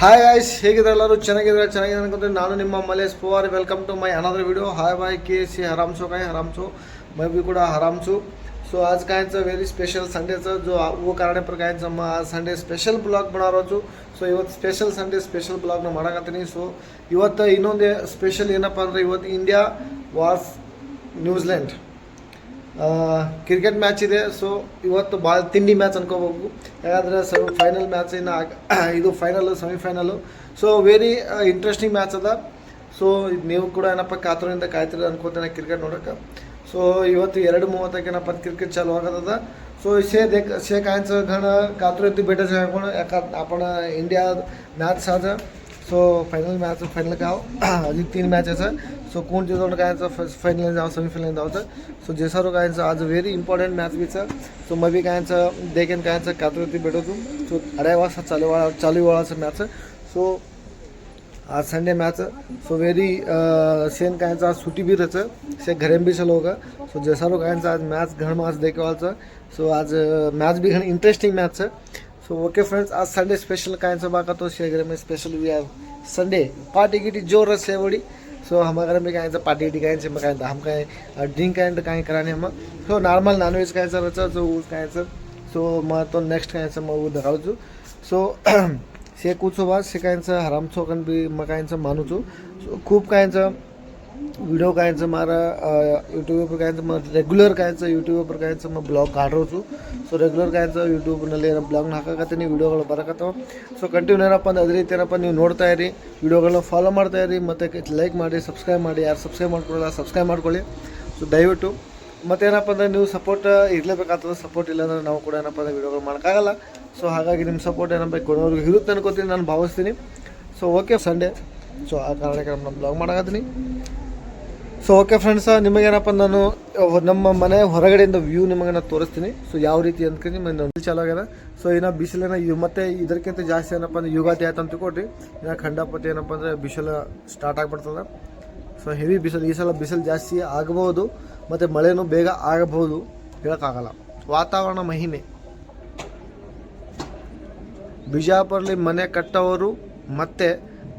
Hi guys ಹೇಗಿದ್ರೆ ಎಲ್ಲರೂ ಚೆನ್ನಾಗಿದ್ರೆ ಚೆನ್ನಾಗಿದೆ ಅನ್ಕೊಂಡ್ರೆ ನಾನು ನಿಮ್ಮ Malesh Pawar welcome to my another video hi भाई के सी हराम शो काय हराम शो मैं भी कुठं हराम छू सो आज कायचं व्हेरी स्पेशल संडेचं जो वो कारण पर कायचं मग आज ಸಂಡೇ ಸ್ಪೆಷಲ್ ಬ್ಲಾಗ್ ಮಾಡಾರೋದು ಸೊ ಇವತ್ತು ಸ್ಪೆಷಲ್ ಸಂಡೇ ಸ್ಪೆಷಲ್ ಬ್ಲಾಗ್ನ ಮಾಡಕತ್ತೀನಿ ಸೊ ಇವತ್ತು ಇನ್ನೊಂದು ಸ್ಪೆಷಲ್ ಏನಪ್ಪ ಅಂದ್ರೆ ಇವತ್ತು India versus New Zealand cricket match ಇದೆ ಸೊ ಇವತ್ತು ಭಾಳ ತಿಂಡಿ ಮ್ಯಾಚ್ ಅನ್ಕೋಬೇಕು. ಯಾಕಂದರೆ ಸೊ ಫೈನಲ್ ಮ್ಯಾಚ್ ಇನ್ನು ಇದು final semifinal so very interesting match ಅದ. ಸೊ ನೀವು ಕೂಡ ಏನಪ್ಪ ಕಾತರದಿಂದ ಕಾಯ್ತಿರ ಅನ್ಕೋತೇನೆ ಕ್ರಿಕೆಟ್ ನೋಡೋಕೆ. ಸೊ ಇವತ್ತು ಎರಡು ಮೂವತ್ತಕ್ಕೆ ಏನಪ್ಪ ಕ್ರಿಕೆಟ್ ಚಾಲು ಆಗೋದದ. ಸೊ ಸೇ ದೇಕ್ ಸೇ ಕಾಯ್ಸೋಣ ಕಾತುರ ಇದ್ದು ಬೇಟೆ ಸಾಕೋಣ ಯಾಕೆ ಆಪಣ ಇಂಡಿಯಾ ಮ್ಯಾಚ್ ಆದ. सो फायनल मॅच फायनल गाव अजून तीन मॅच मॅचेस सो कोण जिंकून कायचं फर्स्ट फायनल जावं सेमीफायनल जावचं सो जे सर्व कायचं आज व्हेरी इम्पॉर्टंट मॅच बीचं सो मग बी कायचं देखील कायचं कात्रती भेटवतो. सो अड्या वाजता चालू वेळा चालू वेळाचं मॅच सो आज संडे मॅच सो व्हेरी सेन कायचं आज सुटी बी रचं से घरेम बी चलो होगा सो जैसा लोग कायचं आज मॅच घर मॅच देखे सो आज मॅच बी घण इंटरेस्टिंग मैच है सो ओके फ्रेंड्स आज संडे स्पेशल कायम बघा तो शेगर में special we are Sunday party गिटी जोर से एवढी सो हमारे घर में कहीं पार्टी गिटी कहीं मग काय हम काय ड्रिंक काय कहीं कराने मग. सो नॉर्मल नॉनवेज कहीं सर अच्छा जो कहीं सर सो मग तो नेक्स्ट कहीं से मैं धरावछु सो शेकूचो बा शेकायचं हरामचो कारण बी छोकन भी मानूचो कहीं मानू सो खूब कहीं ವಿಡಿಯೋ ಕಾಯಿನ್ಸ್ ಮಾರ મારા યુટ્યુબ ઉપર કાંઈ છે રેગ્યુલર કાંઈ છે યુટ્યુબ ઉપર છું ಸೊ ರೆಗ್ಯುಲರ್ ಕಾಯ್ತು ಯೂಟ್ಯೂಬ್ನಲ್ಲಿ ಏನೋ ಬ್ಲಾಗ್ನ ಹಾಕಕತ್ತೀನಿ ವೀಡಿಯೋಗಳು ಬರಕತ್ತವು ಸೊ ಕಂಟಿನ್ಯೂ ಏನಪ್ಪ ಅಂದ್ರೆ ಅದೇ ರೀತಿ ಏನಪ್ಪ ನೀವು ನೋಡ್ತಾ ಇರಿ. ವೀಡಿಯೋಗಳನ್ನ ಫಾಲೋ ಮಾಡ್ತಾ ಇರಿ, ಮತ್ತು ಲೈಕ್ ಮಾಡಿ ಸಬ್ಸ್ಕ್ರೈಬ್ ಮಾಡಿ, ಯಾರು ಸಬ್ಸ್ಕ್ರೈಬ್ ಮಾಡ್ಕೊಳ್ಳಲ್ಲ ಸಬ್ಸ್ಕ್ರೈಬ್ ಮಾಡ್ಕೊಳ್ಳಿ. ಸೊ ದಯವಿಟ್ಟು ಮತ್ತೇನಪ್ಪ ಅಂದರೆ ನೀವು ಸಪೋರ್ಟ್ ಇರಲೇಬೇಕಾಗ್ತದೆ ಸಪೋರ್ಟ್ ಇಲ್ಲಾಂದರೆ ನಾವು ಕೂಡ ಏನಪ್ಪ ಅಂದರೆ ವೀಡಿಯೋಗಳು ಮಾಡೋಕ್ಕಾಗಲ್ಲ. ಸೊ ಹಾಗಾಗಿ ನಿಮ್ಮ ಸಪೋರ್ಟ್ ಏನಪ್ಪ ಕೊಡೋರಿಗೆ ಇರುತ್ತೆ ಅನ್ಕೋತೀನಿ, ನಾನು ಭಾವಿಸ್ತೀನಿ. ಸೊ ಓಕೆ ಸಂಡೇ ಸೊ ಆ ಕಾರಣಕ್ಕೆ ನಮ್ಮ ಬ್ಲಾಗ್ ಮಾಡಕತ್ತೀನಿ. ಸೊ ಓಕೆ ಫ್ರೆಂಡ್ಸ್ ನಿಮಗೇನಪ್ಪ ನಾನು ನಮ್ಮ ಮನೆ ಹೊರಗಡೆಯಿಂದ ವ್ಯೂ ನಿಮಗೆ ನಾನು ತೋರಿಸ್ತೀನಿ. ಸೊ ಯಾವ ರೀತಿ ಅಂದ್ಕೊಂಡು ನಿಮಗೆ ಚಾಲು ಆಗ್ಯದ. ಸೊ ಇನ್ನು ಬಿಸಿಲಿನ ಇವು, ಮತ್ತೆ ಇದಕ್ಕಿಂತ ಜಾಸ್ತಿ ಏನಪ್ಪ ಅಂದ್ರೆ ಯುಗಾದಿ ಆಯ್ತು ಅಂತ ಕೊಡ್ರಿ ಇನ್ನು ಖಂಡಪತಿ ಏನಪ್ಪ ಅಂದರೆ ಬಿಸಿಲು ಸ್ಟಾರ್ಟ್ ಆಗಿಬಿಡ್ತದೆ. ಸೊ ಹೆವಿ ಬಿಸಿಲು, ಈ ಸಲ ಬಿಸಿಲು ಜಾಸ್ತಿ ಆಗಬಹುದು, ಮತ್ತು ಮಳೆನೂ ಬೇಗ ಆಗಬಹುದು ಹೇಳೋಕ್ಕಾಗಲ್ಲ. ವಾತಾವರಣ ಮಹಿಮೆ. ಬಿಜಾಪುರಲ್ಲಿ ಮನೆ ಕಟ್ಟೋರು, ಮತ್ತು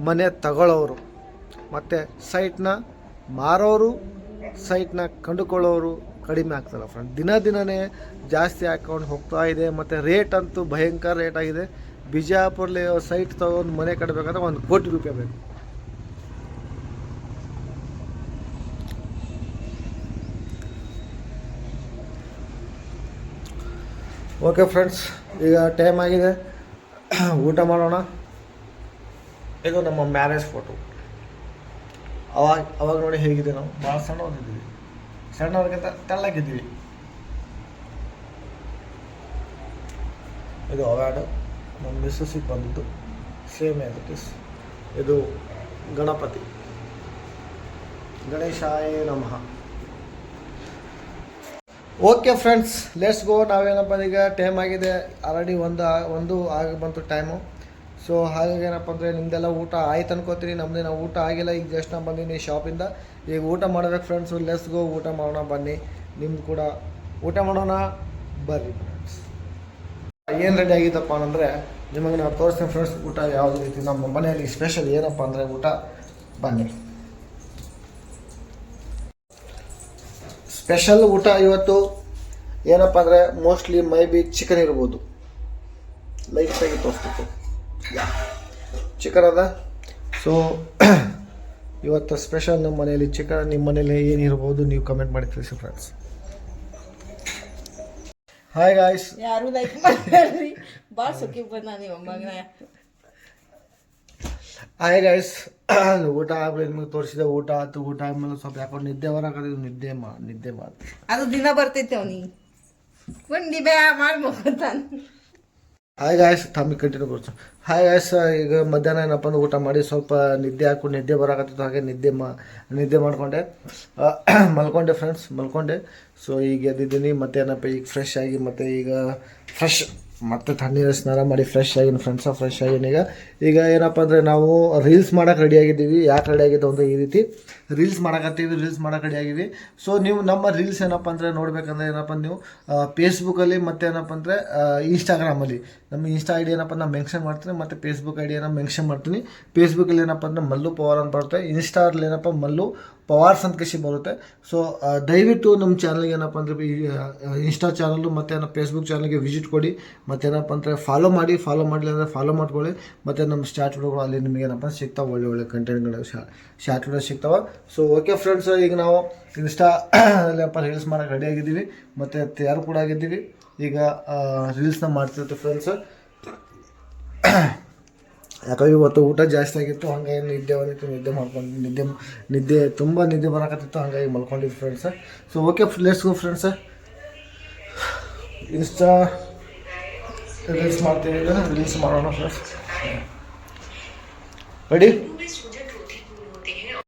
ಮನೆ ತಗೊಳ್ಳೋರು, ಮತ್ತು ಸೈಟ್ನ ಮಾರೋರು ಸೈಟ್ನ ಕಂಡುಕೊಳ್ಳೋರು ಕಡಿಮೆ ಆಗ್ತಾರೆ ಫ್ರೆಂಡ್ ದಿನ ದಿನನೇ ಜಾಸ್ತಿ ಹಾಕೊಂಡು ಹೋಗ್ತಾ ಇದೆ, ಮತ್ತು ರೇಟ್ ಅಂತೂ ಭಯಂಕರ ರೇಟ್ ಆಗಿದೆ. ಬಿಜಾಪುರಲ್ಲಿ ಸೈಟ್ ತಗೊಂಡು ಮನೆ ಕಟ್ಟಬೇಕಂದ್ರೆ ಒಂದು ಕೋಟಿ ರೂಪಾಯಿ ಬೇಕು. ಓಕೆ ಫ್ರೆಂಡ್ಸ್ ಈಗ ಟೈಮ್ ಆಗಿದೆ. ಊಟ ಮಾಡೋಣ. ಇದು ನಮ್ಮ ಮ್ಯಾರೇಜ್ ಫೋಟೋ ಅವಾಗ ಅವಾಗ ನೋಡಿ ಹೇಗಿದೆ ನಾವು. ಭಾಳ ಸಣ್ಣವರಿದ್ದೀವಿ ಸಣ್ಣವ್ರಿಗಿಂತ ತೆಳ್ಳಗಿದ್ದೀವಿ. ಇದು ಅವಾರ್ಡು ನಮ್ಮ ಮಿಸ್ಸಸ್ಸಿಗೆ ಬಂದಿದ್ದು. ಸೇಮ್ ಇಸ್ ಇದು ಗಣಪತಿ. ಗಣೇಶಾಯ ನಮಃ. ಓಕೆ ಫ್ರೆಂಡ್ಸ್ ಲೆಟ್ಸ್ ಗೋ ನಾವೇನಪ್ಪ, ಈಗ ಟೈಮ್ ಆಗಿದೆ. ಆಲ್ರೆಡಿ ಒಂದು ಒಂದು ಆಗಿ, ಬಂತು ಟೈಮು ಸೊ ಹಾಗಾಗಿ ಏನಪ್ಪ ಅಂದರೆ ನಿಮ್ದೆಲ್ಲ ಊಟ ಆಯ್ತು ಅನ್ಕೋತೀನಿ. ನಾವು ಊಟ ಆಗಿಲ್ಲ. ಈಗ ಜಸ್ಟ್ ನಾನು ಬಂದೀನಿ ಶಾಪಿಂದ ಈಗ ಊಟ ಮಾಡ್ಬೇಕು ಫ್ರೆಂಡ್ಸು ಲೆಸ್ ಗೋ ಊಟ ಮಾಡೋಣ ಬನ್ನಿ. ನಿಮ್ದು ಕೂಡ ಊಟ ಮಾಡೋಣ ಬರ್ರಿ ಫ್ರೆಂಡ್ಸ್ ಏನು ರೆಡಿ ಆಗಿದ್ದಪ್ಪ ಅಂದರೆ ನಿಮಗೆ ನಾವು ತೋರಿಸ್ತೀನಿ ಫ್ರೆಂಡ್ಸ್ ಊಟ ಯಾವುದು ರೀತಿ? ನಮ್ಮ ಮನೆಯಲ್ಲಿ ಸ್ಪೆಷಲ್ ಏನಪ್ಪ ಅಂದರೆ ಊಟ? ಬನ್ನಿ. ಸ್ಪೆಷಲ್ ಊಟ ಇವತ್ತು ಏನಪ್ಪ ಅಂದರೆ ಮೋಸ್ಟ್ಲಿ ಮೈ ಬಿ ಚಿಕನ್ ಇರ್ಬೋದು. ಲೈಟಾಗಿ ತೋರಿಸ್ಬೇಕು. ಚಿಕನ್ ಅದ ಸೊ ಇವತ್ತು ಸ್ಪೆಷಲ್ ನಮ್ಮ ಮನೆಯಲ್ಲಿ ಚಿಕನ್ ನಿಮ್ಮ ಮನೇಲಿ ಏನಿರ್ಬೋದು ನೀವು ಕಮೆಂಟ್ ಮಾಡಿ ತಿಳಿಸಿ ಫ್ರೆಂಡ್ಸ್ ಹಾಯ್ ಗಾಯ್ಸ್ ಯಾರು ಲೈಕ್ ಮಾಡ್ಬೇಡ್ರಿ ಭಾಳ ಸುಖಿ ಬಂದ ನೀವು ಮಗನ ಹಾಯ್ ಗಾಯ್ಸ್ ಊಟ ಆಗಲಿ ನಿಮಗೆ ತೋರಿಸಿದೆ ಊಟ ಆಯ್ತು ಊಟ ಆದ್ಮೇಲೆ ಸ್ವಲ್ಪ ಯಾಕೋ ನಿದ್ದೆ ಬರಕತ್ತಿದ್ದು ನಿದ್ದೆ ಮಾ ನಿದ್ದೆ ಮಾಡಿ ಅದು ದಿನ ಬರ್ತೈತೆ ಅವನಿಗೆ. ಒಂದು ಬೇ ಮಾಡಿ ಮುಗಿತಾನ ಹಾಯ್ ಗಾಯ್ಸ್ ತಮಗೆ ಕಂಟಿನ್ಯೂ ಕೊಡ್ತು ಹಾಯ್ ಗಾಯ್ಸ್ ಈಗ ಮಧ್ಯಾಹ್ನ ಏನಪ್ಪ ಅಂದ್ರೆ ಊಟ ಮಾಡಿ ಸ್ವಲ್ಪ ನಿದ್ದೆ ಹಾಕೊಂಡು ನಿದ್ದೆ ಬರಾಕತ್ತಿತ್ತು ಹಾಗೆ ನಿದ್ದೆ ಮಾ, ನಿದ್ದೆ ಮಾಡಿಕೊಂಡೆ. ಮಲ್ಕೊಂಡೆ ಫ್ರೆಂಡ್ಸ್ ಮಲ್ಕೊಂಡೆ. ಸೊ ಈಗ ಎದ್ದಿದ್ದೀನಿ ಮತ್ತೆ ಏನಪ್ಪ ಈಗ ಫ್ರೆಶ್ ಆಗಿ, ಮತ್ತೆ ಈಗ ಫ್ರೆಶ್ ಮತ್ತೆ ತಣ್ಣೀರು ಸ್ನಾನ ಮಾಡಿ ಫ್ರೆಶ್ ಆಗಿನ ಫ್ರೆಂಡ್ಸ ಫ್ರೆಶ್ ಆಗಿನ ಈಗ. ಈಗ ಏನಪ್ಪ ಅಂದರೆ ನಾವು ರೀಲ್ಸ್ ಮಾಡೋಕೆ ರೆಡಿ ಆಗಿದ್ದೀವಿ. ಯಾಕೆ ರೆಡಿ ಆಗಿದ್ದು ಅಂದರೆ ಈ ರೀತಿ ರೀಲ್ಸ್ ಮಾಡಕತ್ತೀವಿ ರೀಲ್ಸ್ ಮಾಡೋಕೆ ರೆಡಿ ಆಗಿವಿ ಸೊ ನೀವು ನಮ್ಮ ರೀಲ್ಸ್ ಏನಪ್ಪ ಅಂದರೆ ನೋಡ್ಬೇಕಂದ್ರೆ ಏನಪ್ಪ ನೀವು ಫೇಸ್ಬುಕ್ಕಲ್ಲಿ ಮತ್ತು ಏನಪ್ಪ ಅಂದರೆ ಇನ್ಸ್ಟಾಗ್ರಾಮಲ್ಲಿ ನಮ್ಮ ಇನ್ಸ್ಟಾ ಐ ಡಿ ಏನಪ್ಪ ನಾನು ಮೆನ್ಷನ್ ಮಾಡ್ತೀನಿ, ಮತ್ತು ಫೇಸ್ಬುಕ್ ಐ ಡಿಯನ್ನು ಮೆನ್ಷನ್ ಮಾಡ್ತೀನಿ. ಫೇಸ್ಬುಕ್ಕಲ್ಲಿ ಏನಪ್ಪ ಅಂದರೆ ಮಲ್ಲು ಪವರ್ ಅಂತ ಬರುತ್ತೆ. ಇನ್ಸ್ಟಾದಲ್ಲಿ ಏನಪ್ಪ ಮಲ್ಲು ಪವಾರ್ಸ್ ಅಂತ ಬರುತ್ತೆ. ಸೊ ದಯವಿಟ್ಟು ನಮ್ಮ ಚಾನಲ್ಗೆ ಏನಪ್ಪ ಅಂದರೆ ಇನ್ಸ್ಟಾ ಚಾನಲ್ಲು ಮತ್ತು ನಮ್ಮ ಫೇಸ್ಬುಕ್ ಚಾನಲ್ಗೆ ವಿಸಿಟ್ ಕೊಡಿ. ಮತ್ತು ಏನಪ್ಪ ಅಂದರೆ ಫಾಲೋ ಮಾಡಿ ಫಾಲೋ ಮಾಡಲಿಲ್ಲ ಅಂದರೆ ಫಾಲೋ ಮಾಡ್ಕೊಳ್ಳಿ. ಮತ್ತು ನಮ್ಮ ಸ್ಟಾರ್ಟ್ ವಿಡಿಯೋಗಳು ಅಲ್ಲಿ ನಿಮಗೆ ಏನಪ್ಪ ಸಿಗ್ತಾವೆ ಒಳ್ಳೆ ಒಳ್ಳೆ ಕಂಟೆಂಟ್ಗಳು ಶಾರ್ಟ್ ವಿಡಿಯೋ ಸಿಗ್ತಾವೆ. ಸೊ ಓಕೆ ಫ್ರೆಂಡ್ಸ್ ಈಗ ನಾವು ಇನ್ಸ್ಟಾ ಏನಪ್ಪ ರೀಲ್ಸ್ ಮಾಡೋಕ್ಕೆ ರೆಡಿ ಆಗಿದ್ದೀವಿ. ಮತ್ತು ತಯಾರು ಕೂಡ ಆಗಿದ್ದೀವಿ. ಈಗ ರೀಲ್ಸ್ನ ಮಾಡ್ತಿರ್ತೀವಿ ಫ್ರೆಂಡ್ಸ್ ಯಾಕಂದ್ರೆ ಇವತ್ತು ಊಟ ಜಾಸ್ತಿ ಆಗಿತ್ತು, ಹಂಗಾಗಿ ನಿದ್ದೆ ಬಂದಿತ್ತು, ನಿದ್ದೆ ಮಾಡ್ಕೊಂಡು, ನಿದ್ದೆ ನಿದ್ದೆ ತುಂಬ ನಿದ್ದೆ ಬರಕತ್ತಿತ್ತು, ಹಂಗಾಗಿ ಮಲ್ಕೊಂಡಿದ್ದು friends so okay go friends insta reels ಮಾಡ್ತೀವಿ ಈಗ ರೀಲ್ಸ್ ಮಾಡೋಣ ಫ್ರೆಂಡ್ಸ್ ರೆಡಿ